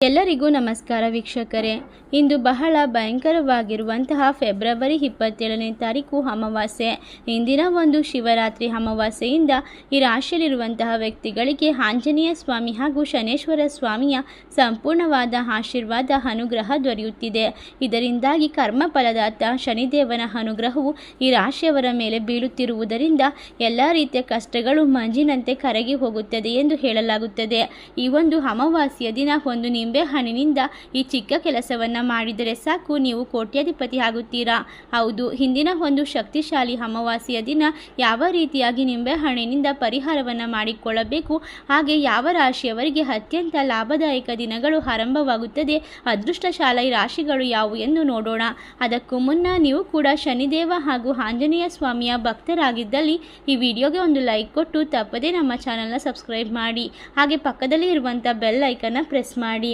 ಎಲ್ಲರಿಗೂ ನಮಸ್ಕಾರ ವೀಕ್ಷಕರೇ. ಇಂದು ಬಹಳ ಭಯಂಕರವಾಗಿರುವಂತಹ ಫೆಬ್ರವರಿ ಇಪ್ಪತ್ತೇಳನೇ ತಾರೀಕು ಅಮಾವಾಸ್ಯೆ. ಇಂದಿನ ಒಂದು ಶಿವರಾತ್ರಿ ಅಮಾವಾಸ್ಯೆಯಿಂದ ಈ ರಾಶಿಯಲ್ಲಿರುವಂತಹ ವ್ಯಕ್ತಿಗಳಿಗೆ ಆಂಜನೇಯ ಸ್ವಾಮಿ ಹಾಗೂ ಶನೇಶ್ವರ ಸ್ವಾಮಿಯ ಸಂಪೂರ್ಣವಾದ ಆಶೀರ್ವಾದ, ಅನುಗ್ರಹ ದೊರೆಯುತ್ತಿದೆ. ಇದರಿಂದಾಗಿ ಕರ್ಮಫಲದಾತ ಶನಿದೇವನ ಅನುಗ್ರಹವು ಈ ರಾಶಿಯವರ ಮೇಲೆ ಬೀಳುತ್ತಿರುವುದರಿಂದ ಎಲ್ಲ ರೀತಿಯ ಕಷ್ಟಗಳು ಮಂಜಿನಂತೆ ಕರಗಿ ಹೋಗುತ್ತದೆ ಎಂದು ಹೇಳಲಾಗುತ್ತದೆ. ಈ ಒಂದು ಅಮಾವಾಸ್ಯೆಯ ದಿನ ಒಂದು ನಿಂಬೆ ಹಣ್ಣಿನಿಂದ ಈ ಚಿಕ್ಕ ಕೆಲಸವನ್ನು ಮಾಡಿದರೆ ಸಾಕು, ನೀವು ಕೋಟ್ಯಾಧಿಪತಿ ಆಗುತ್ತೀರಾ? ಹೌದು, ಹಿಂದಿನ ಒಂದು ಶಕ್ತಿಶಾಲಿ ಅಮಾವಾಸ್ಯೆಯ ದಿನ ಯಾವ ರೀತಿಯಾಗಿ ನಿಂಬೆಹಣ್ಣಿನಿಂದ ಪರಿಹಾರವನ್ನ ಮಾಡಿಕೊಳ್ಳಬೇಕು, ಹಾಗೆ ಯಾವ ರಾಶಿಯವರಿಗೆ ಅತ್ಯಂತ ಲಾಭದಾಯಕ ದಿನಗಳು ಆರಂಭವಾಗುತ್ತದೆ, ಅದೃಷ್ಟಶಾಲಿ ರಾಶಿಗಳು ಯಾವುವು ಎಂದು ನೋಡೋಣ. ಅದಕ್ಕೂ ಮುನ್ನ ನೀವು ಕೂಡ ಶನಿದೇವ ಹಾಗೂ ಆಂಜನೇಯ ಸ್ವಾಮಿಯ ಭಕ್ತರಾಗಿದ್ದಲ್ಲಿ ಈ ವಿಡಿಯೋಗೆ ಒಂದು ಲೈಕ್ ಕೊಟ್ಟು ತಪ್ಪದೇ ನಮ್ಮ ಚಾನಲ್ನ ಸಬ್ಸ್ಕ್ರೈಬ್ ಮಾಡಿ, ಹಾಗೆ ಪಕ್ಕದಲ್ಲಿ ಇರುವಂಥ ಬೆಲ್ ಐಕನ್ನ ಪ್ರೆಸ್ ಮಾಡಿ.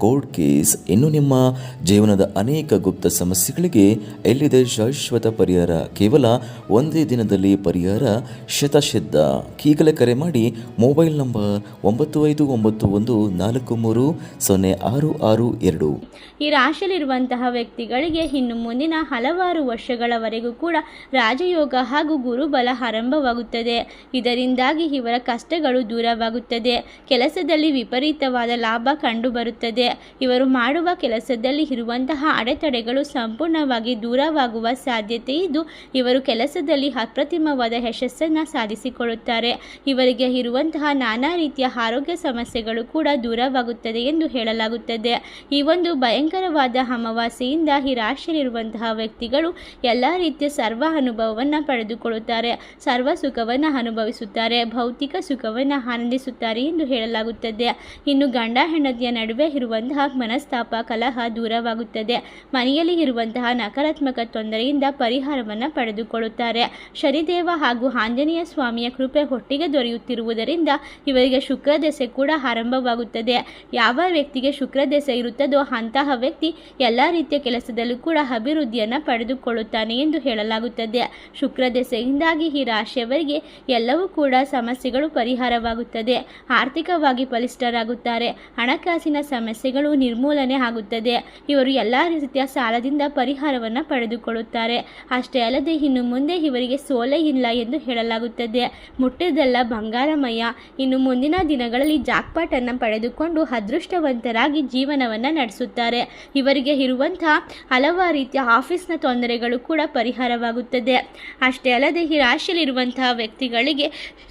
ಕೋರ್ಟ್ ಕೇಸ್ ಇನ್ನು ನಿಮ್ಮ ಜೀವನದ ಅನೇಕ ಗುಪ್ತ ಸಮಸ್ಯೆಗಳಿಗೆ ಎಲ್ಲಿದೆ ಶಾಶ್ವತ ಪರಿಹಾರ? ಕೇವಲ ಒಂದೇ ದಿನದಲ್ಲಿ ಪರಿಹಾರ? ಶತಸಿದ್ಧ ಈಗಲೇ ಕರೆ ಮಾಡಿ ಮೊಬೈಲ್ ನಂಬರ್ ಒಂಬತ್ತು ಐದು ಒಂಬತ್ತು ಒಂದು ನಾಲ್ಕು ಮೂರು ಸೊನ್ನೆ ಆರು ಆರು ಎರಡು. ಈ ರಾಶಿಯಲ್ಲಿರುವಂತಹ ವ್ಯಕ್ತಿಗಳಿಗೆ ಇನ್ನು ಮುಂದಿನ ಹಲವಾರು ವರ್ಷಗಳವರೆಗೂ ಕೂಡ ರಾಜಯೋಗ ಹಾಗೂ ಗುರುಬಲ ಆರಂಭವಾಗುತ್ತದೆ. ಇದರಿಂದಾಗಿ ಇವರ ಕಷ್ಟಗಳು ದೂರವಾಗುತ್ತದೆ. ಕೆಲಸದಲ್ಲಿ ವಿಪರೀತವಾದ ಲಾಭ ಕಂಡುಬರುತ್ತದೆ. ಇವರು ಮಾಡುವ ಕೆಲಸದಲ್ಲಿ ಇರುವಂತಹ ಅಡೆತಡೆಗಳು ಸಂಪೂರ್ಣವಾಗಿ ದೂರವಾಗುವ ಸಾಧ್ಯತೆ ಇದ್ದು, ಇವರು ಕೆಲಸದಲ್ಲಿ ಅಪ್ರತಿಮವಾದ ಯಶಸ್ಸನ್ನು ಸಾಧಿಸಿಕೊಳ್ಳುತ್ತಾರೆ. ಇವರಿಗೆ ಇರುವಂತಹ ನಾನಾ ರೀತಿಯ ಆರೋಗ್ಯ ಸಮಸ್ಯೆಗಳು ಕೂಡ ದೂರವಾಗುತ್ತದೆ ಎಂದು ಹೇಳಲಾಗುತ್ತದೆ. ಈ ಒಂದು ಭಯಂಕರವಾದ ಅಮಾವಾಸ್ಯೆಯಿಂದ ಈ ರಾಶಿಯಲ್ಲಿರುವಂತಹ ವ್ಯಕ್ತಿಗಳು ಎಲ್ಲ ರೀತಿಯ ಸರ್ವ ಅನುಭವವನ್ನು ಪಡೆದುಕೊಳ್ಳುತ್ತಾರೆ. ಸರ್ವ ಸುಖವನ್ನು ಅನುಭವಿಸುತ್ತಾರೆ. ಭೌತಿಕ ಸುಖವನ್ನು ಆನಂದಿಸುತ್ತಾರೆ ಎಂದು ಹೇಳಲಾಗುತ್ತದೆ. ಇನ್ನು ಗಂಡ ಹೆಂಡತಿಯ ನಡುವೆ ಇರುವಂತಹ ಮನಸ್ತಾಪ, ಕಲಹ ದೂರವಾಗುತ್ತದೆ. ಮನೆಯಲ್ಲಿ ಇರುವಂತಹ ನಕಾರಾತ್ಮಕ ತೊಂದರೆಯಿಂದ ಪರಿಹಾರವನ್ನು ಪಡೆದುಕೊಳ್ಳುತ್ತಾರೆ. ಶನಿದೇವ ಹಾಗೂ ಆಂಜನೇಯ ಸ್ವಾಮಿಯ ಕೃಪೆ ಒಟ್ಟಿಗೆ ದೊರೆಯುತ್ತಿರುವುದರಿಂದ ಇವರಿಗೆ ಶುಕ್ರ ದೆಸೆ ಕೂಡ ಆರಂಭವಾಗುತ್ತದೆ. ಯಾವ ವ್ಯಕ್ತಿಗೆ ಶುಕ್ರ ದೆಸೆ ಇರುತ್ತದೋ ಅಂತಹ ವ್ಯಕ್ತಿ ಎಲ್ಲ ರೀತಿಯ ಕೆಲಸದಲ್ಲೂ ಕೂಡ ಅಭಿವೃದ್ಧಿಯನ್ನು ಪಡೆದುಕೊಳ್ಳುತ್ತಾನೆ ಎಂದು ಹೇಳಲಾಗುತ್ತದೆ. ಶುಕ್ರ ದೆಸೆಯಿಂದಾಗಿ ಈ ರಾಶಿಯವರಿಗೆ ಎಲ್ಲವೂ ಕೂಡ ಸಮಸ್ಯೆಗಳು ಪರಿಹಾರವಾಗುತ್ತದೆ. ಆರ್ಥಿಕವಾಗಿ ಬಲಿಷ್ಠರಾಗುತ್ತಾರೆ. ಹಣಕಾಸಿನ ಸಮಸ್ಯೆಗಳು ನಿರ್ಮೂಲನೆ ಆಗುತ್ತದೆ. ಇವರು ಎಲ್ಲ ರೀತಿಯ ಸಾಲದಿಂದ ಪರಿಹಾರವನ್ನು ಪಡೆದುಕೊಳ್ಳುತ್ತಾರೆ. ಅಷ್ಟೇ ಅಲ್ಲದೆ ಇನ್ನು ಮುಂದೆ ಇವರಿಗೆ ಸೋಲೆ ಇಲ್ಲ ಎಂದು ಹೇಳಲಾಗುತ್ತದೆ. ಮುಟ್ಟಿದ್ದೆಲ್ಲ ಬಂಗಾರಮಯ. ಇನ್ನು ಮುಂದಿನ ದಿನಗಳಲ್ಲಿ ಜಾಕ್ಪಾಟ್ ಅನ್ನು ಪಡೆದುಕೊಂಡು ಅದೃಷ್ಟವಂತರಾಗಿ ಜೀವನವನ್ನು ನಡೆಸುತ್ತಾರೆ. ಇವರಿಗೆ ಇರುವಂತಹ ಹಲವಾರು ರೀತಿಯ ಆಫೀಸ್ನ ತೊಂದರೆಗಳು ಕೂಡ ಪರಿಹಾರವಾಗುತ್ತದೆ. ಅಷ್ಟೇ ಅಲ್ಲದೆ ಈ ರಾಶಿಯಲ್ಲಿರುವಂತಹ ವ್ಯಕ್ತಿಗಳಿಗೆ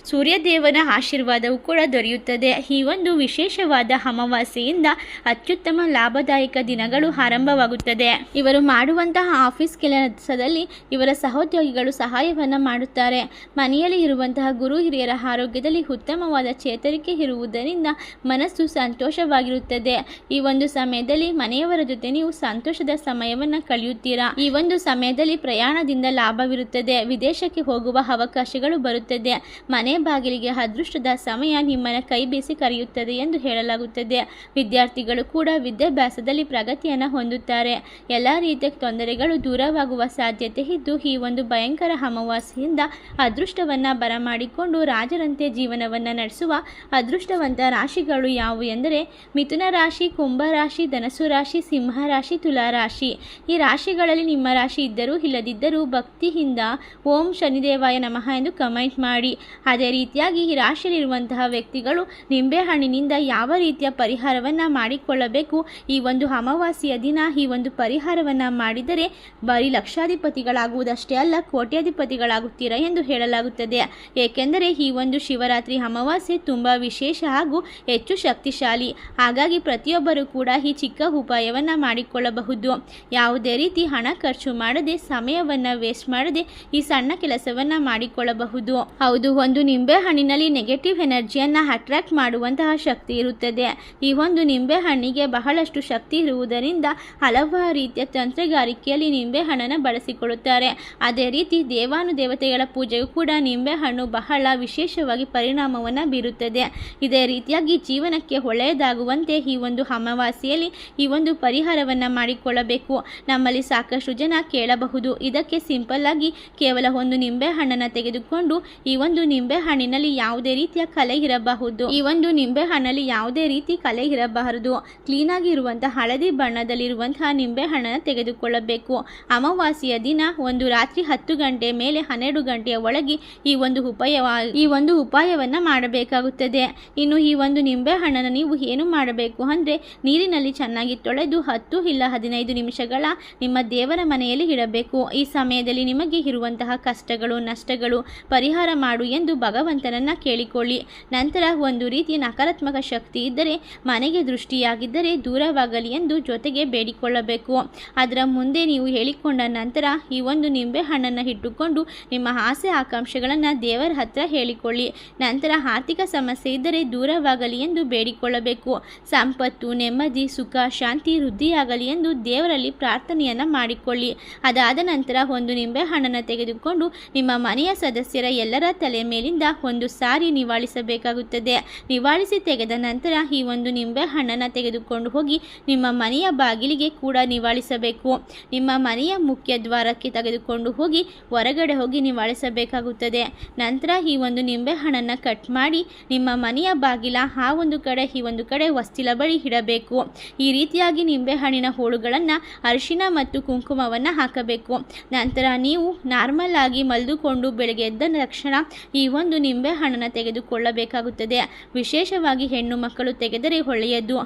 ಸೂರ್ಯದೇವನ ಆಶೀರ್ವಾದವು ಕೂಡ ದೊರೆಯುತ್ತದೆ. ಈ ಒಂದು ವಿಶೇಷವಾದ ಅಮಾವಾಸ್ಯೆಯಿಂದ ಅತ್ಯುತ್ತಮ ಲಾಭದಾಯಕ ದಿನಗಳು ಆರಂಭವಾಗುತ್ತದೆ. ಇವರು ಮಾಡುವಂತಹ ಆಫೀಸ್ ಕೆಲಸದಲ್ಲಿ ಇವರ ಸಹೋದ್ಯೋಗಿಗಳು ಸಹಾಯವನ್ನು ಮಾಡುತ್ತಾರೆ. ಮನೆಯಲ್ಲಿ ಇರುವಂತಹ ಗುರು ಹಿರಿಯರ ಆರೋಗ್ಯದಲ್ಲಿ ಉತ್ತಮವಾದ ಚೇತರಿಕೆ ಇರುವುದರಿಂದ ಮನಸ್ಸು ಸಂತೋಷವಾಗಿರುತ್ತದೆ. ಈ ಒಂದು ಸಮಯದಲ್ಲಿ ಮನೆಯವರ ಜೊತೆ ನೀವು ಸಂತೋಷದ ಸಮಯವನ್ನು ಕಳೆಯುತ್ತೀರಾ? ಈ ಒಂದು ಸಮಯದಲ್ಲಿ ಪ್ರಯಾಣದಿಂದ ಲಾಭವಿರುತ್ತದೆ. ವಿದೇಶಕ್ಕೆ ಹೋಗುವ ಅವಕಾಶಗಳು ಬರುತ್ತದೆ. ಮನೆ ಬಾಗಿಲಿಗೆ ಅದೃಷ್ಟದ ಸಮಯ ನಿಮ್ಮನ್ನು ಕೈ ಬೀಸಿ ಕರೆಯುತ್ತದೆ ಎಂದು ಹೇಳಲಾಗುತ್ತದೆ. ವಿದ್ಯಾರ್ಥಿಗಳು ಕೂಡ ವಿದ್ಯಾಭ್ಯಾಸದಲ್ಲಿ ಪ್ರಗತಿಯನ್ನು ಹೊಂದುತ್ತಾರೆ. ಎಲ್ಲ ರೀತಿಯ ತೊಂದರೆಗಳು ದೂರವಾಗುವ ಸಾಧ್ಯತೆ ಇದ್ದು, ಈ ಒಂದು ಭಯಂಕರ ಅಮಾವಾಸ್ಯೆಯಿಂದ ಅದೃಷ್ಟವನ್ನು ಬರಮಾಡಿಕೊಂಡು ರಾಜರಂತೆ ಜೀವನವನ್ನು ನಡೆಸುವ ಅದೃಷ್ಟವಂತ ರಾಶಿಗಳು ಯಾವುವು ಎಂದರೆ, ಮಿಥುನ ರಾಶಿ, ಕುಂಭ ರಾಶಿ ಧನಸು ರಾಶಿ, ಸಿಂಹ ರಾಶಿ, ತುಲಾ ರಾಶಿ. ಈ ರಾಶಿಗಳಲ್ಲಿ ನಿಮ್ಮ ರಾಶಿ ಇದ್ದರೂ ಇಲ್ಲದಿದ್ದರೂ ಭಕ್ತಿಯಿಂದ ಓಂ ಶನಿದೇವಾಯ ನಮಃ ಎಂದು ಕಮೆಂಟ್ ಮಾಡಿ. ಅದೇ ರೀತಿಯಾಗಿ ಈ ರಾಶಿಯಲ್ಲಿರುವಂತಹ ವ್ಯಕ್ತಿಗಳು ನಿಂಬೆಹಣ್ಣಿನಿಂದ ಯಾವ ರೀತಿಯ ಪರಿಹಾರವನ್ನು ಮಾಡಿಕೊಳ್ಳಬೇಕು. ಈ ಒಂದು ಅಮಾವಾಸ್ಯೆಯ ದಿನ ಈ ಒಂದು ಪರಿಹಾರವನ್ನು ಮಾಡಿದರೆ ಬರೀ ಲಕ್ಷಾಧಿಪತಿಗಳಾಗುವುದಷ್ಟೇ ಅಲ್ಲ, ಕೋಟ್ಯಾಧಿಪತಿಗಳಾಗುತ್ತೀರಾ ಎಂದು ಹೇಳಲಾಗುತ್ತದೆ. ಏಕೆಂದರೆ ಈ ಒಂದು ಶಿವರಾತ್ರಿ ಅಮಾವಾಸ್ಯೆ ತುಂಬ ವಿಶೇಷ ಹಾಗೂ ಹೆಚ್ಚು ಶಕ್ತಿಶಾಲಿ. ಹಾಗಾಗಿ ಪ್ರತಿಯೊಬ್ಬರೂ ಕೂಡ ಈ ಚಿಕ್ಕ ಉಪಾಯವನ್ನು ಮಾಡಿಕೊಳ್ಳಬಹುದು. ಯಾವುದೇ ರೀತಿ ಹಣ ಖರ್ಚು ಮಾಡದೆ, ಸಮಯವನ್ನು ವೇಸ್ಟ್ ಮಾಡದೆ ಈ ಸಣ್ಣ ಕೆಲಸವನ್ನು ಮಾಡಿಕೊಳ್ಳಬಹುದು. ಹೌದು, ಒಂದು ನಿಂಬೆ ಹಣ್ಣಿನಲ್ಲಿ ನೆಗೆಟಿವ್ ಎನರ್ಜಿಯನ್ನು ಅಟ್ರಾಕ್ಟ್ ಮಾಡುವಂತಹ ಶಕ್ತಿ ಇರುತ್ತದೆ. ಈ ಒಂದು ನಿಂಬೆ ಹಣ್ಣಿಗೆ ಬಹಳಷ್ಟು ಶಕ್ತಿ ಇರುವುದರಿಂದ ಹಲವಾರು ರೀತಿಯ ತಂತ್ರಗಾರಿಕೆಯಲ್ಲಿ ನಿಂಬೆಹಣ್ಣನ್ನು ಬಳಸಿಕೊಳ್ಳುತ್ತಾರೆ. ಅದೇ ರೀತಿ ದೇವಾನುದೇವತೆಗಳ ಪೂಜೆಗೂ ಕೂಡ ನಿಂಬೆಹಣ್ಣು ಬಹಳ ವಿಶೇಷವಾಗಿ ಪರಿಣಾಮವನ್ನು ಬೀರುತ್ತದೆ. ಇದೇ ರೀತಿಯಾಗಿ ಜೀವನಕ್ಕೆ ಒಳ್ಳೆಯದಾಗುವಂತೆ ಈ ಒಂದು ಅಮಾವಾಸ್ಯೆಯಲ್ಲಿ ಈ ಒಂದು ಪರಿಹಾರವನ್ನು ಮಾಡಿಕೊಳ್ಳಬೇಕು. ನಮ್ಮಲ್ಲಿ ಸಾಕಷ್ಟು ಜನ ಕೇಳಬಹುದು. ಇದಕ್ಕೆ ಸಿಂಪಲ್ ಆಗಿ ಕೇವಲ ಒಂದು ನಿಂಬೆಹಣ್ಣನ್ನು ತೆಗೆದುಕೊಂಡು ಈ ಒಂದು ನಿಂಬೆಹಣ್ಣಿನಲ್ಲಿ ಯಾವುದೇ ರೀತಿಯ ಕಲೆ ಇರಬಹುದು. ಈ ಒಂದು ನಿಂಬೆಹಣ್ಣಲ್ಲಿ ಯಾವುದೇ ರೀತಿ ಕಲೆ ಇರಬಾರದು. ಕ್ಲೀನಾಗಿ ಇರುವಂತಹ ಹಳದಿ ಬಣ್ಣದಲ್ಲಿರುವಂತಹ ನಿಂಬೆಹಣ್ಣನ್ನು ತೆಗೆದುಕೊಳ್ಳಬೇಕು. ಅಮಾವಾಸ್ಯೆಯ ದಿನ ಒಂದು ರಾತ್ರಿ ಹತ್ತು ಗಂಟೆ ಮೇಲೆ ಹನ್ನೆರಡು ಗಂಟೆಯ ಒಳಗೆ ಈ ಒಂದು ಉಪಾಯ ಈ ಒಂದು ಉಪಾಯವನ್ನ ಮಾಡಬೇಕಾಗುತ್ತದೆ. ಇನ್ನು ಈ ಒಂದು ನಿಂಬೆಹಣ್ಣನ್ನು ನೀವು ಏನು ಮಾಡಬೇಕು ಅಂದರೆ ನೀರಿನಲ್ಲಿ ಚೆನ್ನಾಗಿ ತೊಳೆದು ಹತ್ತು ಇಲ್ಲ ಹದಿನೈದು ನಿಮಿಷಗಳ ನಿಮ್ಮ ದೇವರ ಮನೆಯಲ್ಲಿ ಇಡಬೇಕು. ಈ ಸಮಯದಲ್ಲಿ ನಿಮಗೆ ಇರುವಂತಹ ಕಷ್ಟಗಳು, ನಷ್ಟಗಳು ಪರಿಹಾರ ಮಾಡು ಎಂದು ಭಗವಂತನನ್ನ ಕೇಳಿಕೊಳ್ಳಿ. ನಂತರ ಒಂದು ರೀತಿಯ ನಕಾರಾತ್ಮಕ ಶಕ್ತಿ ಇದ್ದರೆ ಮನೆಗೆ ದೃಷ್ಟಿಯಾಗಿದ್ದರೆ ದೂರವಾಗಲಿ ಎಂದು ಜೊತೆಗೆ ಬೇಡಿಕೊಳ್ಳಬೇಕು. ಅದರ ಮುಂದೆ ನೀವು ಹೇಳಿಕೊಂಡ ನಂತರ ಈ ಒಂದು ನಿಂಬೆ ಹಣ್ಣನ್ನು ಇಟ್ಟುಕೊಂಡು ನಿಮ್ಮ ಆಸೆ ಆಕಾಂಕ್ಷೆಗಳನ್ನು ದೇವರ ಹತ್ರ ಹೇಳಿಕೊಳ್ಳಿ. ನಂತರ ಆರ್ಥಿಕ ಸಮಸ್ಯೆ ಇದ್ದರೆ ದೂರವಾಗಲಿ ಎಂದು ಬೇಡಿಕೊಳ್ಳಬೇಕು. ಸಂಪತ್ತು, ನೆಮ್ಮದಿ, ಸುಖ, ಶಾಂತಿ, ವೃದ್ಧಿಯಾಗಲಿ ಎಂದು ದೇವರಲ್ಲಿ ಪ್ರಾರ್ಥನೆಯನ್ನು ಮಾಡಿಕೊಳ್ಳಿ. ಅದಾದ ನಂತರ ಒಂದು ನಿಂಬೆ ಹಣ್ಣನ್ನು ತೆಗೆದುಕೊಂಡು ನಿಮ್ಮ ಮನೆಯ ಸದಸ್ಯರ ಎಲ್ಲರ ತಲೆ ಮೇಲಿಂದ ಒಂದು ಸಾರಿ ನಿವಾಳಿಸಬೇಕಾಗುತ್ತದೆ. ನಿವಾಳಿಸಿ ತೆಗೆದ ನಂತರ ಈ ಒಂದು ನಿಂಬೆ ಹಣ್ಣನ್ನು ತೆಗೆದುಕೊಂಡು ಹೋಗಿ ನಿಮ್ಮ ಮನೆಯ ಬಾಗಿಲಿಗೆ ಕೂಡ ನಿವಾಳಿಸಬೇಕು. ನಿಮ್ಮ ಮನೆಯ ಮುಖ್ಯ ದ್ವಾರಕ್ಕೆ ತೆಗೆದುಕೊಂಡು ಹೋಗಿ ಹೊರಗಡೆ ಹೋಗಿ ನಿವಾಳಿಸಬೇಕಾಗುತ್ತದೆ. ನಂತರ ಈ ಒಂದು ನಿಂಬೆ ಹಣ್ಣನ್ನು ಕಟ್ ಮಾಡಿ ನಿಮ್ಮ ಮನೆಯ ಬಾಗಿಲ ಆ ಒಂದು ಕಡೆ, ಈ ಒಂದು ಕಡೆ ವಸ್ತಿಲ ಬಳಿ ಇಡಬೇಕು. ಈ ರೀತಿಯಾಗಿ ನಿಂಬೆಹಣ್ಣಿನ ಹೋಳುಗಳನ್ನು ಅರಿಶಿನ ಮತ್ತು ಕುಂಕುಮವನ್ನು ಹಾಕಬೇಕು. ನಂತರ ನೀವು ನಾರ್ಮಲ್ ಆಗಿ ಮಲ್ದುಕೊಂಡು ಬೆಳಗ್ಗೆ ಎದ್ದ ತಕ್ಷಣ ಈ ಒಂದು ನಿಂಬೆ ಹಣ್ಣನ್ನು ತೆಗೆದುಕೊಳ್ಳಬೇಕಾಗುತ್ತದೆ. ವಿಶೇಷವಾಗಿ ಹೆಣ್ಣು ಮಕ್ಕಳು ತೆಗೆದರೆ ಒಳ್ಳೆಯದು.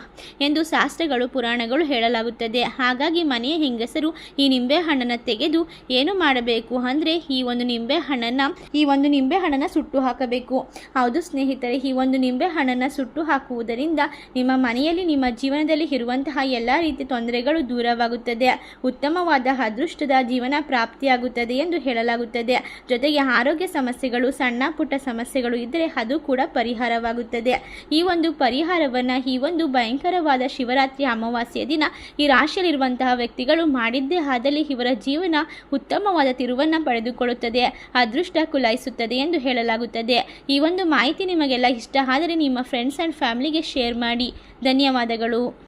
ಎಂದು ಶಾಸ್ತ್ರಗಳು, ಪುರಾಣಗಳು ಹೇಳಲಾಗುತ್ತದೆ. ಹಾಗಾಗಿ ಮನೆಯ ಹೆಂಗಸರು ಈ ನಿಂಬೆ ಹಣ್ಣನ್ನು ತೆಗೆದು ಏನು ಮಾಡಬೇಕು ಅಂದರೆ ಈ ಒಂದು ನಿಂಬೆ ಹಣ್ಣನ್ನು, ಈ ಒಂದು ನಿಂಬೆ ಹಣ್ಣನ್ನು ಸುಟ್ಟು ಹಾಕಬೇಕು. ಹೌದು ಸ್ನೇಹಿತರೆ, ಈ ಒಂದು ನಿಂಬೆ ಹಣ್ಣನ್ನು ಸುಟ್ಟು ಹಾಕುವುದರಿಂದ ನಿಮ್ಮ ಮನೆಯಲ್ಲಿ, ನಿಮ್ಮ ಜೀವನದಲ್ಲಿ ಇರುವಂತಹ ಎಲ್ಲ ರೀತಿಯ ತೊಂದರೆಗಳು ದೂರವಾಗುತ್ತದೆ. ಉತ್ತಮವಾದ ಅದೃಷ್ಟದ ಜೀವನ ಪ್ರಾಪ್ತಿಯಾಗುತ್ತದೆ ಎಂದು ಹೇಳಲಾಗುತ್ತದೆ. ಜೊತೆಗೆ ಆರೋಗ್ಯ ಸಮಸ್ಯೆಗಳು, ಸಣ್ಣ ಪುಟ್ಟ ಸಮಸ್ಯೆಗಳು ಇದ್ದರೆ ಅದು ಕೂಡ ಪರಿಹಾರವಾಗುತ್ತದೆ. ಈ ಒಂದು ಪರಿಹಾರವನ್ನು, ಈ ಒಂದು ಭಯಂಕರವಾದ ಶಿವರಾತ್ರಿ ಅಮಾವಾಸ್ಯೆಯ ದಿನ ಈ ರಾಶಿಯಲ್ಲಿರುವಂತಹ ವ್ಯಕ್ತಿಗಳು ಮಾಡಿದ್ದೇ ಆದಲ್ಲಿ ಇವರ ಜೀವನ ಉತ್ತಮವಾದ ತಿರುವನ್ನು ಪಡೆದುಕೊಳ್ಳುತ್ತದೆ. ಅದೃಷ್ಟ ಕುಲಾಯಿಸುತ್ತದೆ ಎಂದು ಹೇಳಲಾಗುತ್ತದೆ. ಈ ಒಂದು ಮಾಹಿತಿ ನಿಮಗೆಲ್ಲ ಇಷ್ಟ ಆದರೆ ನಿಮ್ಮ ಫ್ರೆಂಡ್ಸ್ ಆ್ಯಂಡ್ ಫ್ಯಾಮಿಲಿಗೆ ಶೇರ್ ಮಾಡಿ. ಧನ್ಯವಾದಗಳು.